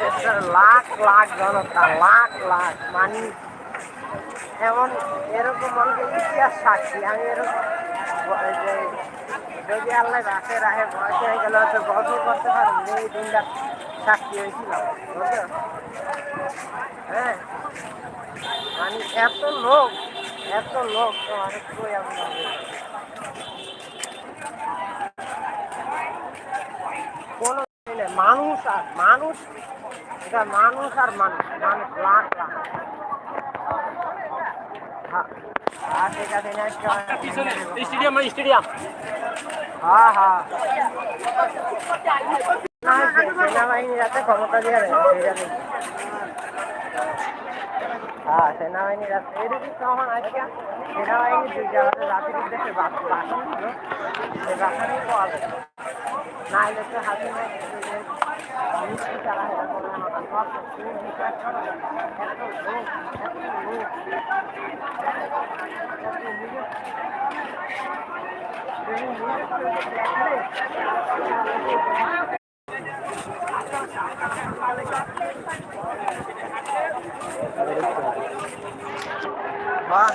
ভিতরে লাখ লাখ জনতা, লাখ লাখ মানে এমন এরকম মনে ইতিহাস সাক্ষী। আমি এরকম যদি আল্লাহ রাখে রাখে, বয়স হয়ে গেলে হয়তো গল্প করতে পারেন এই দিনটা সাক্ষী হয়েছিলাম, বুঝছ? হ্যাঁ? মানে এত লোক এত লোক তোমার কই আমি মানুষ আর মানুষ এটা মানুষ আর মানুষ মানুষ লাখ লাখ। হ্যাঁ। হ্যাঁ। পিছনে স্টেডিয়াম স্টেডিয়াম। হ্যাঁ হ্যাঁ। না, সে- সেনাবাহিনী যাতে ক্ষমতা দিয়ে দেয় ঠিক আছে। হ্যাঁ সেনাবাহিনী যাতে এদিকে তখন আজকে সেনাবাহিনী দুই জায়গাতে জাতির উদ্দেশ্যে বাস- ছিল। পাওয়া হ্যাঁ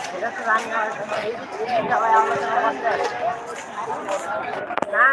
সেটা তো জানি না এই করতে না